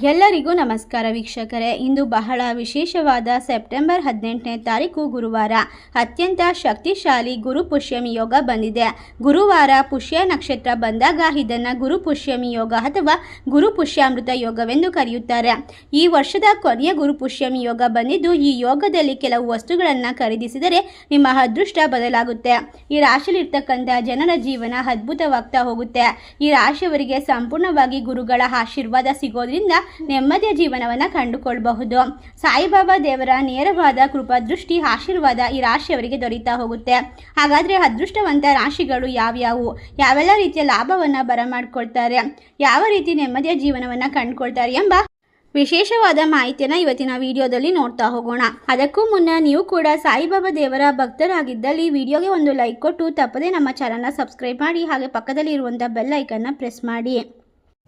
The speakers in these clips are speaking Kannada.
ಎಲ್ಲರಿಗೂ ನಮಸ್ಕಾರ ವೀಕ್ಷಕರೇ. ಇಂದು ಬಹಳ ವಿಶೇಷವಾದ ಸೆಪ್ಟೆಂಬರ್ ಹದಿನೆಂಟನೇ ತಾರೀಕು ಗುರುವಾರ. ಅತ್ಯಂತ ಶಕ್ತಿಶಾಲಿ ಗುರು ಪುಷ್ಯಮಿ ಯೋಗ ಬಂದಿದೆ. ಗುರುವಾರ ಪುಷ್ಯ ನಕ್ಷತ್ರ ಬಂದಾಗ ಇದನ್ನು ಗುರು ಪುಷ್ಯಮಿ ಯೋಗ ಅಥವಾ ಗುರು ಪುಷ್ಯಾಮೃತ ಯೋಗವೆಂದು ಕರೆಯುತ್ತಾರೆ. ಈ ವರ್ಷದ ಕೊನೆಯ ಗುರು ಪುಷ್ಯಮಿ ಯೋಗ ಬಂದಿದ್ದು ಈ ಯೋಗದಲ್ಲಿ ಕೆಲವು ವಸ್ತುಗಳನ್ನು ಖರೀದಿಸಿದರೆ ನಿಮ್ಮ ಅದೃಷ್ಟ ಬದಲಾಗುತ್ತೆ. ಈ ರಾಶಿಯಲ್ಲಿರ್ತಕ್ಕಂಥ ಜನರ ಜೀವನ ಅದ್ಭುತವಾಗ್ತಾ ಹೋಗುತ್ತೆ. ಈ ರಾಶಿಯವರಿಗೆ ಸಂಪೂರ್ಣವಾಗಿ ಗುರುಗಳ ಆಶೀರ್ವಾದ ಸಿಗೋದ್ರಿಂದ ನೆಮ್ಮದಿಯ ಜೀವನವನ್ನು ಕಂಡುಕೊಳ್ಳಬಹುದು ಸಾಯಿಬಾಬಾ ದೇವರ ನೇರವಾದ ಕೃಪಾದೃಷ್ಟಿ ಆಶೀರ್ವಾದ ಈ ರಾಶಿಯವರಿಗೆ ದೊರೀತಾ ಹೋಗುತ್ತೆ. ಹಾಗಾದರೆ ಅದೃಷ್ಟವಂತ ರಾಶಿಗಳು ಯಾವ್ಯಾವು? ಯಾವೆಲ್ಲ ರೀತಿಯ ಲಾಭವನ್ನು ಬರಮಾಡ್ಕೊಳ್ತಾರೆ? ಯಾವ ರೀತಿ ನೆಮ್ಮದಿಯ ಜೀವನವನ್ನು ಕಂಡುಕೊಳ್ತಾರೆ ಎಂಬ ವಿಶೇಷವಾದ ಮಾಹಿತಿಯನ್ನು ಇವತ್ತಿನ ವಿಡಿಯೋದಲ್ಲಿ ನೋಡ್ತಾ ಹೋಗೋಣ. ಅದಕ್ಕೂ ಮುನ್ನ ನೀವು ಕೂಡ ಸಾಯಿಬಾಬಾ ದೇವರ ಭಕ್ತರಾಗಿದ್ದಲ್ಲಿ ವಿಡಿಯೋಗೆ ಒಂದು ಲೈಕ್ ಕೊಟ್ಟು ತಪ್ಪದೇ ನಮ್ಮ ಚಾನಲ್ನ ಸಬ್ಸ್ಕ್ರೈಬ್ ಮಾಡಿ ಹಾಗೆ ಪಕ್ಕದಲ್ಲಿ ಇರುವಂಥ ಬೆಲ್ ಐಕನ್ನ ಪ್ರೆಸ್ ಮಾಡಿ.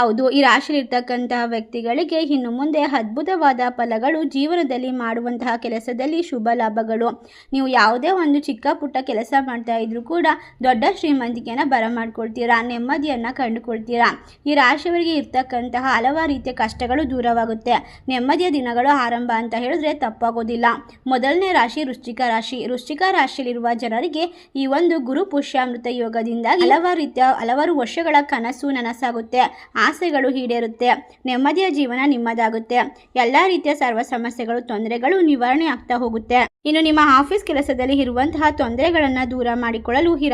ಹೌದು, ಈ ರಾಶಿಯಲ್ಲಿರ್ತಕ್ಕಂತಹ ವ್ಯಕ್ತಿಗಳಿಗೆ ಇನ್ನು ಮುಂದೆ ಅದ್ಭುತವಾದ ಫಲಗಳು ಜೀವನದಲ್ಲಿ ಮಾಡುವಂತಹ ಕೆಲಸದಲ್ಲಿ ಶುಭ ಲಾಭಗಳು. ನೀವು ಯಾವುದೇ ಒಂದು ಚಿಕ್ಕ ಪುಟ್ಟ ಕೆಲಸ ಮಾಡ್ತಾ ಇದ್ರೂ ಕೂಡ ದೊಡ್ಡ ಶ್ರೀಮಂತಿಕೆಯನ್ನು ಬರಮಾಡ್ಕೊಳ್ತೀರಾ, ನೆಮ್ಮದಿಯನ್ನು ಕಂಡುಕೊಳ್ತೀರಾ? ಈ ರಾಶಿಯವರಿಗೆ ಇರ್ತಕ್ಕಂತಹ ಹಲವಾರು ರೀತಿಯ ಕಷ್ಟಗಳು ದೂರವಾಗುತ್ತೆ. ನೆಮ್ಮದಿಯ ದಿನಗಳು ಆರಂಭ ಅಂತ ಹೇಳಿದ್ರೆ ತಪ್ಪಾಗೋದಿಲ್ಲ. ಮೊದಲನೇ ರಾಶಿ ವೃಶ್ಚಿಕ ರಾಶಿ. ವೃಶ್ಚಿಕ ರಾಶಿಯಲ್ಲಿರುವ ಜನರಿಗೆ ಈ ಒಂದು ಗುರು ಪುಷ್ಯಾಮೃತ ಯೋಗದಿಂದ ಹಲವಾರು ರೀತಿಯ ಹಲವಾರು ವರ್ಷಗಳ ಕನಸು ನನಸಾಗುತ್ತೆ. ಆಸೆಗಳು ಈಡೇರುತ್ತೆ ನೆಮ್ಮದಿಯ ಜೀವನ ನಿಮ್ಮದಾಗುತ್ತೆ. ಎಲ್ಲ ರೀತಿಯ ಸರ್ವ ಸಮಸ್ಯೆಗಳು ತೊಂದರೆಗಳು ನಿವಾರಣೆ ಆಗ್ತಾ ಹೋಗುತ್ತೆ. ಇನ್ನು ನಿಮ್ಮ ಆಫೀಸ್ ಕೆಲಸದಲ್ಲಿ ಇರುವಂತಹ ತೊಂದರೆಗಳನ್ನು ದೂರ ಮಾಡಿಕೊಳ್ಳಲು ಈ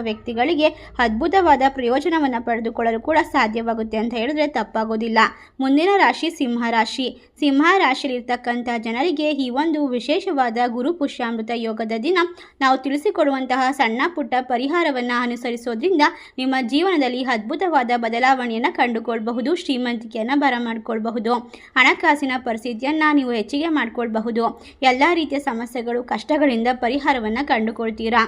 ವ್ಯಕ್ತಿಗಳಿಗೆ ಅದ್ಭುತವಾದ ಪ್ರಯೋಜನವನ್ನು ಪಡೆದುಕೊಳ್ಳಲು ಕೂಡ ಸಾಧ್ಯವಾಗುತ್ತೆ ಅಂತ ಹೇಳಿದ್ರೆ ತಪ್ಪಾಗೋದಿಲ್ಲ. ಮುಂದಿನ ರಾಶಿ ಸಿಂಹ ರಾಶಿ. ಸಿಂಹ ರಾಶಿಯಲ್ಲಿರ್ತಕ್ಕಂತಹ ಜನರಿಗೆ ಈ ಒಂದು ವಿಶೇಷವಾದ ಗುರು ಪುಷ್ಯಾಮೃತ ಯೋಗದ ದಿನ ನಾವು ತಿಳಿಸಿಕೊಡುವಂತಹ ಸಣ್ಣ ಪುಟ್ಟ ಪರಿಹಾರವನ್ನು ಅನುಸರಿಸೋದ್ರಿಂದ ನಿಮ್ಮ ಜೀವನದಲ್ಲಿ ಅದ್ಭುತವಾದ ಬದಲಾವಣೆಯನ್ನು ಕಂಡುಕೊಳ್ಬಹುದು, ಶ್ರೀಮಂತಿಕೆಯನ್ನು ಬರಮಾಡಿಕೊಳ್ಬಹುದು. ಹಣಕಾಸಿನ ಪರಿಸ್ಥಿತಿಯನ್ನು ನೀವು ಹೆಚ್ಚಿಗೆ ಮಾಡಿಕೊಳ್ಬಹುದು. ಎಲ್ಲ ರೀತಿಯ ಸಮಸ್ಯೆಗಳು ಕಷ್ಟಗಳಿಂದ ಪರಿಹಾರವನ್ನು ಕಂಡುಕೊಳ್ತೀರಾ?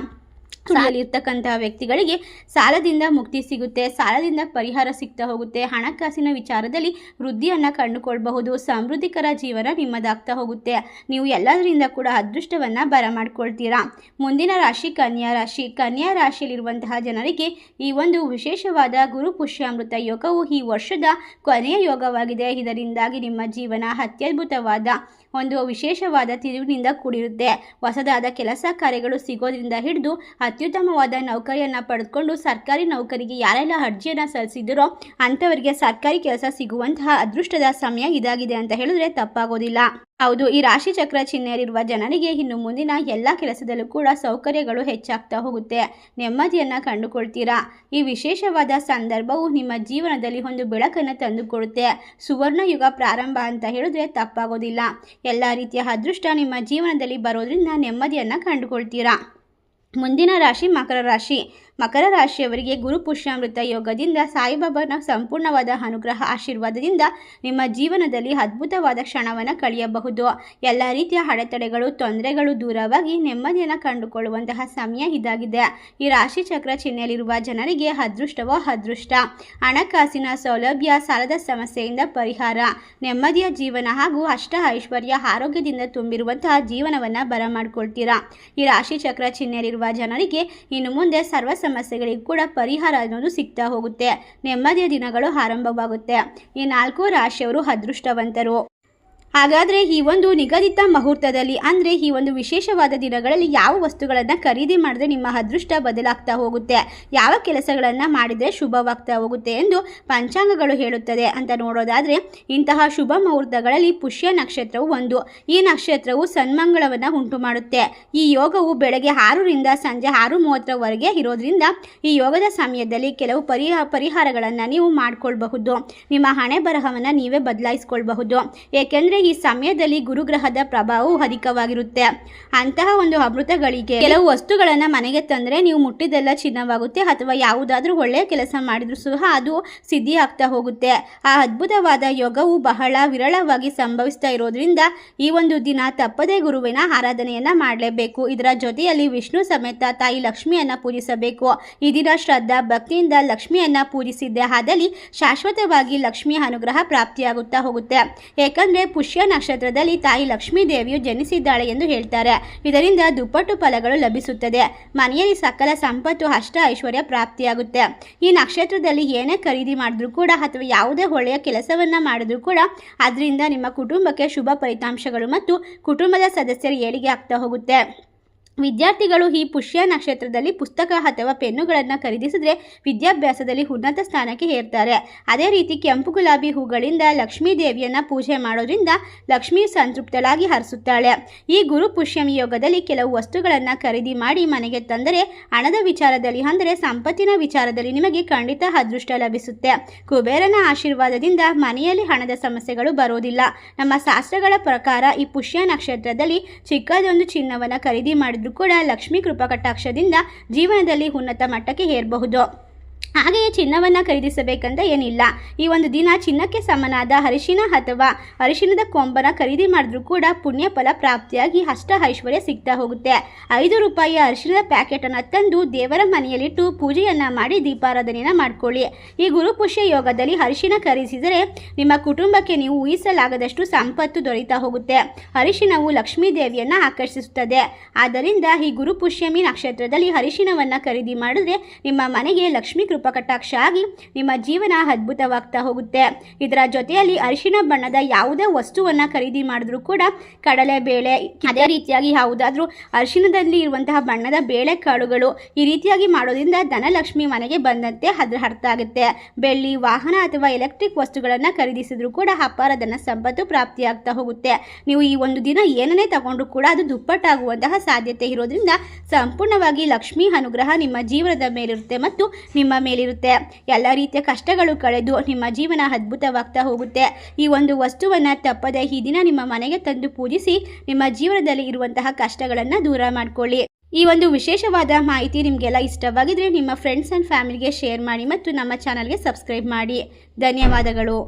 ಸಾಲಿರ್ತಕ್ಕಂತಹ ವ್ಯಕ್ತಿಗಳಿಗೆ ಸಾಲದಿಂದ ಮುಕ್ತಿ ಸಿಗುತ್ತೆ, ಸಾಲದಿಂದ ಪರಿಹಾರ ಸಿಗ್ತಾ ಹೋಗುತ್ತೆ. ಹಣಕಾಸಿನ ವಿಚಾರದಲ್ಲಿ ವೃದ್ಧಿಯನ್ನು ಕಂಡುಕೊಳ್ಬಹುದು, ಸಮೃದ್ಧಿಕರ ಜೀವನ ನಿಮ್ಮದಾಗ್ತಾ ಹೋಗುತ್ತೆ. ನೀವು ಎಲ್ಲದರಿಂದ ಕೂಡ ಅದೃಷ್ಟವನ್ನು ಬರಮಾಡ್ಕೊಳ್ತೀರಾ ಮುಂದಿನ ರಾಶಿ ಕನ್ಯಾ ರಾಶಿ. ಕನ್ಯಾ ರಾಶಿಯಲ್ಲಿರುವಂತಹ ಜನರಿಗೆ ಈ ಒಂದು ವಿಶೇಷವಾದ ಗುರು ಪುಷ್ಯಾಮೃತ ಯೋಗವು ಈ ವರ್ಷದ ಕೊನೆಯ ಯೋಗವಾಗಿದೆ. ಇದರಿಂದಾಗಿ ನಿಮ್ಮ ಜೀವನ ಅತ್ಯದ್ಭುತವಾದ ಒಂದು ವಿಶೇಷವಾದ ತಿರುವಿನಿಂದ ಕೂಡಿರುತ್ತೆ. ಹೊಸದಾದ ಕೆಲಸ ಕಾರ್ಯಗಳು ಸಿಗೋದ್ರಿಂದ ಹಿಡಿದು ಅತ್ಯುತ್ತಮವಾದ ನೌಕರಿಯನ್ನು ಪಡೆದುಕೊಂಡು ಸರ್ಕಾರಿ ನೌಕರಿಗೆ ಯಾರೆಲ್ಲ ಅರ್ಜಿಯನ್ನು ಸಲ್ಲಿಸಿದರೋ ಅಂಥವರಿಗೆ ಸರ್ಕಾರಿ ಕೆಲಸ ಸಿಗುವಂತಹ ಅದೃಷ್ಟದ ಸಮಯ ಇದಾಗಿದೆ ಅಂತ ಹೇಳಿದ್ರೆ ತಪ್ಪಾಗೋದಿಲ್ಲ. ಹೌದು, ಈ ರಾಶಿ ಚಕ್ರ ಚಿಹ್ನೆಯಲ್ಲಿರುವ ಜನರಿಗೆ ಇನ್ನು ಮುಂದಿನ ಎಲ್ಲ ಕೆಲಸದಲ್ಲೂ ಕೂಡ ಸೌಕರ್ಯಗಳು ಹೆಚ್ಚಾಗ್ತಾ ಹೋಗುತ್ತೆ. ನೆಮ್ಮದಿಯನ್ನು ಕಂಡುಕೊಳ್ತೀರಾ? ಈ ವಿಶೇಷವಾದ ಸಂದರ್ಭವು ನಿಮ್ಮ ಜೀವನದಲ್ಲಿ ಒಂದು ಬೆಳಕನ್ನು ತಂದುಕೊಡುತ್ತೆ. ಸುವರ್ಣ ಯುಗ ಪ್ರಾರಂಭ ಅಂತ ಹೇಳಿದ್ರೆ ತಪ್ಪಾಗೋದಿಲ್ಲ. ಎಲ್ಲ ರೀತಿಯ ಅದೃಷ್ಟ ನಿಮ್ಮ ಜೀವನದಲ್ಲಿ ಬರೋದ್ರಿಂದ ನೆಮ್ಮದಿಯನ್ನು ಕಂಡುಕೊಳ್ತೀರಾ? ಮುಂದಿನ ರಾಶಿ ಮಕರ ರಾಶಿ. ಮಕರ ರಾಶಿಯವರಿಗೆ ಗುರು ಪುಷ್ಯಾಮೃತ ಯೋಗದಿಂದ ಸಾಯಿಬಾಬಾನ ಸಂಪೂರ್ಣವಾದ ಅನುಗ್ರಹ ಆಶೀರ್ವಾದದಿಂದ ನಿಮ್ಮ ಜೀವನದಲ್ಲಿ ಅದ್ಭುತವಾದ ಕ್ಷಣವನ್ನು ಕಳೆಯಬಹುದು. ಎಲ್ಲ ರೀತಿಯ ಅಡೆತಡೆಗಳು, ತೊಂದರೆಗಳು ದೂರವಾಗಿ ನೆಮ್ಮದಿಯನ್ನು ಕಂಡುಕೊಳ್ಳುವಂತಹ ಸಮಯ ಇದಾಗಿದೆ. ಈ ರಾಶಿ ಚಕ್ರ ಚಿಹ್ನೆಯಲ್ಲಿರುವ ಜನರಿಗೆ ಅದೃಷ್ಟವೋ ಅದೃಷ್ಟ. ಹಣಕಾಸಿನ ಸೌಲಭ್ಯ, ಸಾಲದ ಸಮಸ್ಯೆಯಿಂದ ಪರಿಹಾರ. ನೆಮ್ಮದಿಯ ಜೀವನ ಹಾಗೂ ಅಷ್ಟ ಐಶ್ವರ್ಯ ಆರೋಗ್ಯದಿಂದ ತುಂಬಿರುವಂತಹ ಜೀವನವನ್ನು ಬರಮಾಡ್ಕೊಳ್ತೀರಾ. ಈ ರಾಶಿ ಚಕ್ರ ಚಿಹ್ನೆಯಲ್ಲಿರುವ ಜನರಿಗೆ ಇನ್ನು ಮುಂದೆ ಸರ್ವ ಸಮಸ್ಯೆಗಳಿಗೂ ಕೂಡ ಪರಿಹಾರ ಅನ್ನೋದು ಸಿಗ್ತಾ ಹೋಗುತ್ತೆ. ನೆಮ್ಮದಿಯ ದಿನಗಳು ಆರಂಭವಾಗುತ್ತೆ. ಈ ನಾಲ್ಕು ರಾಶಿಯವರು ಅದೃಷ್ಟವಂತರು. ಹಾಗಾದರೆ ಈ ಒಂದು ನಿಗದಿತ ಮುಹೂರ್ತದಲ್ಲಿ ಅಂದರೆ ಈ ಒಂದು ವಿಶೇಷವಾದ ದಿನಗಳಲ್ಲಿ ಯಾವ ವಸ್ತುಗಳನ್ನು ಖರೀದಿ ಮಾಡಿದ್ರೆ ನಿಮ್ಮ ಅದೃಷ್ಟ ಬದಲಾಗ್ತಾ ಹೋಗುತ್ತೆ? ಯಾವ ಕೆಲಸಗಳನ್ನು ಮಾಡಿದರೆ ಶುಭವಾಗ್ತಾ ಹೋಗುತ್ತೆ ಎಂದು ಪಂಚಾಂಗಗಳು ಹೇಳುತ್ತದೆ. ಅಂತ ನೋಡೋದಾದರೆ, ಇಂತಹ ಶುಭ ಮುಹೂರ್ತಗಳಲ್ಲಿ ಪುಷ್ಯ ನಕ್ಷತ್ರವು ಒಂದು. ಈ ನಕ್ಷತ್ರವು ಸನ್ಮಂಗಳವನ್ನು ಉಂಟು ಮಾಡುತ್ತೆ ಈ ಯೋಗವು ಬೆಳಗ್ಗೆ ಆರರಿಂದ ಸಂಜೆ ಆರು ಮೂವತ್ತರವರೆಗೆ ಇರೋದ್ರಿಂದ ಈ ಯೋಗದ ಸಮಯದಲ್ಲಿ ಕೆಲವು ಪರಿಹ, ಪರಿಹಾರಗಳನ್ನು ನೀವು ಮಾಡಿಕೊಳ್ಬಹುದು. ನಿಮ್ಮ ಹಣೆ ಬರಹವನ್ನು ನೀವೇ ಬದಲಾಯಿಸ್ಕೊಳ್ಬಹುದು. ಏಕೆಂದರೆ ಈ ಸಮಯದಲ್ಲಿ ಗುರುಗ್ರಹದ ಪ್ರಭಾವವು ಅಧಿಕವಾಗಿರುತ್ತೆ. ಅಂತಹ ಒಂದು ಅಮೃತಗಳಿಗೆ ಕೆಲವು ವಸ್ತುಗಳನ್ನು ಮನೆಗೆ ತಂದರೆ ನೀವು ಮುಟ್ಟಿದೆಲ್ಲ ಚಿನ್ನವಾಗುತ್ತೆ ಅಥವಾ ಯಾವುದಾದ್ರೂ ಒಳ್ಳೆಯ ಕೆಲಸ ಮಾಡಿದ್ರು ಸಹ ಅದು ಸಿದ್ಧಿ ಆಗ್ತಾ ಹೋಗುತ್ತೆ. ಆ ಅದ್ಭುತವಾದ ಯೋಗವು ಬಹಳ ವಿರಳವಾಗಿ ಸಂಭವಿಸ್ತಾ ಇರೋದ್ರಿಂದ ಈ ಒಂದು ದಿನ ತಪ್ಪದೇ ಗುರುವಿನ ಆರಾಧನೆಯನ್ನ ಮಾಡಲೇಬೇಕು. ಇದರ ಜೊತೆಯಲ್ಲಿ ವಿಷ್ಣು ಸಮೇತ ತಾಯಿ ಲಕ್ಷ್ಮಿಯನ್ನ ಪೂಜಿಸಬೇಕು. ಈ ದಿನ ಶ್ರದ್ಧಾ, ಭಕ್ತಿಯಿಂದ ಲಕ್ಷ್ಮಿಯನ್ನ ಪೂಜಿಸಿದ್ದೆ ಆದಲ್ಲಿ ಶಾಶ್ವತವಾಗಿ ಲಕ್ಷ್ಮಿಯ ಅನುಗ್ರಹ ಪ್ರಾಪ್ತಿಯಾಗುತ್ತಾ ಹೋಗುತ್ತೆ. ಏಕೆಂದರೆ ಪುಷ್ಯ ಪುಷ್ಯ ನಕ್ಷತ್ರದಲ್ಲಿ ತಾಯಿ ಲಕ್ಷ್ಮೀ ದೇವಿಯು ಜನಿಸಿದ್ದಾಳೆ ಎಂದು ಹೇಳ್ತಾರೆ. ಇದರಿಂದ ದುಪ್ಪಟ್ಟು ಫಲಗಳು ಲಭಿಸುತ್ತದೆ. ಮನೆಯಲ್ಲಿ ಸಕಲ ಸಂಪತ್ತು, ಅಷ್ಟ ಐಶ್ವರ್ಯ ಪ್ರಾಪ್ತಿಯಾಗುತ್ತೆ. ಈ ನಕ್ಷತ್ರದಲ್ಲಿ ಏನೇ ಖರೀದಿ ಮಾಡಿದ್ರೂ ಕೂಡ ಅಥವಾ ಯಾವುದೇ ಒಳ್ಳೆಯ ಕೆಲಸವನ್ನ ಮಾಡಿದ್ರೂ ಕೂಡ ಅದರಿಂದ ನಿಮ್ಮ ಕುಟುಂಬಕ್ಕೆ ಶುಭ ಫಲಿತಾಂಶಗಳು ಮತ್ತು ಕುಟುಂಬದ ಸದಸ್ಯರು ಏಳಿಗೆ ಆಗ್ತಾ ಹೋಗುತ್ತೆ. ವಿದ್ಯಾರ್ಥಿಗಳು ಈ ಪುಷ್ಯ ನಕ್ಷತ್ರದಲ್ಲಿ ಪುಸ್ತಕ ಅಥವಾ ಪೆನ್ನುಗಳನ್ನು ಖರೀದಿಸಿದ್ರೆ ವಿದ್ಯಾಭ್ಯಾಸದಲ್ಲಿ ಉನ್ನತ ಸ್ಥಾನಕ್ಕೆ ಏರ್ತಾರೆ. ಅದೇ ರೀತಿ ಕೆಂಪು ಗುಲಾಬಿ ಹೂಗಳಿಂದ ಲಕ್ಷ್ಮೀ ದೇವಿಯನ್ನು ಪೂಜೆ ಮಾಡೋದ್ರಿಂದ ಲಕ್ಷ್ಮಿ ಸಂತೃಪ್ತಳಾಗಿ ಹರಿಸುತ್ತಾಳೆ. ಈ ಗುರು ಪುಷ್ಯಮಿ ಯೋಗದಲ್ಲಿ ಕೆಲವು ವಸ್ತುಗಳನ್ನು ಖರೀದಿ ಮಾಡಿ ಮನೆಗೆ ತಂದರೆ ಹಣದ ವಿಚಾರದಲ್ಲಿ ಅಂದರೆ ಸಂಪತ್ತಿನ ವಿಚಾರದಲ್ಲಿ ನಿಮಗೆ ಖಂಡಿತ ಅದೃಷ್ಟ ಲಭಿಸುತ್ತೆ. ಕುಬೇರನ ಆಶೀರ್ವಾದದಿಂದ ಮನೆಯಲ್ಲಿ ಹಣದ ಸಮಸ್ಯೆಗಳು ಬರೋದಿಲ್ಲ. ನಮ್ಮ ಶಾಸ್ತ್ರಗಳ ಪ್ರಕಾರ ಈ ಪುಷ್ಯ ನಕ್ಷತ್ರದಲ್ಲಿ ಚಿಕ್ಕದೊಂದು ಚಿನ್ನವನ್ನು ಖರೀದಿ ಮಾಡಿದ್ರು ಕೂಡ ಲಕ್ಷ್ಮೀ ಕೃಪಾ ಕಟಾಕ್ಷದಿಂದ ಜೀವನದಲ್ಲಿ ಉನ್ನತ ಮಟ್ಟಕ್ಕೆ ಏರಬಹುದು. ಹಾಗೆಯೇ ಚಿನ್ನವನ್ನು ಖರೀದಿಸಬೇಕಂತ ಏನಿಲ್ಲ. ಈ ಒಂದು ದಿನ ಚಿನ್ನಕ್ಕೆ ಸಮನಾದ ಅರಿಶಿನ ಅಥವಾ ಅರಿಶಿನದ ಕೊಂಬನ ಖರೀದಿ ಮಾಡಿದ್ರೂ ಕೂಡ ಪುಣ್ಯ ಫಲ ಪ್ರಾಪ್ತಿಯಾಗಿ ಅಷ್ಟ ಐಶ್ವರ್ಯ ಸಿಗ್ತಾ ಹೋಗುತ್ತೆ. ಐದು ರೂಪಾಯಿಯ ಅರಿಶಿನದ ಪ್ಯಾಕೆಟನ್ನು ತಂದು ದೇವರ ಮನೆಯಲ್ಲಿಟ್ಟು ಪೂಜೆಯನ್ನು ಮಾಡಿ ದೀಪಾರಾಧನೆಯನ್ನು ಮಾಡ್ಕೊಳ್ಳಿ. ಈ ಗುರುಪುಷ್ಯ ಯೋಗದಲ್ಲಿ ಅರಿಶಿನ ಖರೀದಿಸಿದರೆ ನಿಮ್ಮ ಕುಟುಂಬಕ್ಕೆ ನೀವು ಊಹಿಸಲಾಗದಷ್ಟು ಸಂಪತ್ತು ದೊರೆಯುತ್ತಾ ಹೋಗುತ್ತೆ. ಅರಿಶಿನವು ಲಕ್ಷ್ಮೀ ದೇವಿಯನ್ನು ಆಕರ್ಷಿಸುತ್ತದೆ. ಆದ್ದರಿಂದ ಈ ಗುರುಪುಷ್ಯಮಿ ನಕ್ಷತ್ರದಲ್ಲಿ ಅರಿಶಿನವನ್ನು ಖರೀದಿ ಮಾಡಿದ್ರೆ ನಿಮ್ಮ ಮನೆಗೆ ಲಕ್ಷ್ಮೀ ಕೃಪಾ ಕಟಾಕ್ಷ ಆಗಿ ನಿಮ್ಮ ಜೀವನ ಅದ್ಭುತವಾಗ್ತಾ ಹೋಗುತ್ತೆ. ಇದರ ಜೊತೆಯಲ್ಲಿ ಅರಿಶಿನ ಬಣ್ಣದ ಯಾವುದೇ ವಸ್ತುವನ್ನ ಖರೀದಿ ಮಾಡಿದ್ರೂ ಕೂಡ ಕಡಲೆ ಬೇಳೆ, ಅದೇ ರೀತಿಯಾಗಿ ಯಾವುದಾದ್ರೂ ಅರಿಶಿನದಲ್ಲಿ ಇರುವಂತಹ ಬಣ್ಣದ ಬೇಳೆ ಕಾಳುಗಳು ಈ ರೀತಿಯಾಗಿ ಮಾಡೋದ್ರಿಂದ ಧನಲಕ್ಷ್ಮಿ ಮನೆಗೆ ಬಂದಂತೆ ಅದ್ರ ಅರ್ಥ ಆಗುತ್ತೆ. ಬೆಳ್ಳಿ, ವಾಹನ ಅಥವಾ ಎಲೆಕ್ಟ್ರಿಕ್ ವಸ್ತುಗಳನ್ನು ಖರೀದಿಸಿದ್ರು ಕೂಡ ಅಪಾರ ಧನ ಸಂಪತ್ತು ಪ್ರಾಪ್ತಿಯಾಗ್ತಾ ಹೋಗುತ್ತೆ. ನೀವು ಈ ಒಂದು ದಿನ ಏನನ್ನೇ ತಗೊಂಡ್ರು ಕೂಡ ಅದು ದುಪ್ಪಟ್ಟಾಗುವಂತಹ ಸಾಧ್ಯತೆ ಇರೋದ್ರಿಂದ ಸಂಪೂರ್ಣವಾಗಿ ಲಕ್ಷ್ಮಿ ಅನುಗ್ರಹ ನಿಮ್ಮ ಜೀವನದ ಮೇಲಿರುತ್ತೆ ಮತ್ತು ನಿಮ್ಮ ಮೇಲಿರುತ್ತೆ. ಎಲ್ಲ ರೀತಿಯ ಕಷ್ಟಗಳು ಕಳೆದು ನಿಮ್ಮ ಜೀವನ ಅದ್ಭುತವಾಗ್ತಾ ಹೋಗುತ್ತೆ. ಈ ಒಂದು ವಸ್ತುವನ್ನು ತಪ್ಪದೆ ಈ ದಿನ ನಿಮ್ಮ ಮನೆಗೆ ತಂದು ಪೂಜಿಸಿ ನಿಮ್ಮ ಜೀವನದಲ್ಲಿ ಇರುವಂತಹ ಕಷ್ಟಗಳನ್ನು ದೂರ ಮಾಡಿಕೊಳ್ಳಿ. ಈ ಒಂದು ವಿಶೇಷವಾದ ಮಾಹಿತಿ ನಿಮಗೆಲ್ಲ ಇಷ್ಟವಾಗಿದ್ರೆ ನಿಮ್ಮ ಫ್ರೆಂಡ್ಸ್ ಆ್ಯಂಡ್ ಫ್ಯಾಮಿಲಿಗೆ ಶೇರ್ ಮಾಡಿ ಮತ್ತು ನಮ್ಮ ಚಾನಲ್ಗೆ ಸಬ್ಸ್ಕ್ರೈಬ್ ಮಾಡಿ. ಧನ್ಯವಾದಗಳು.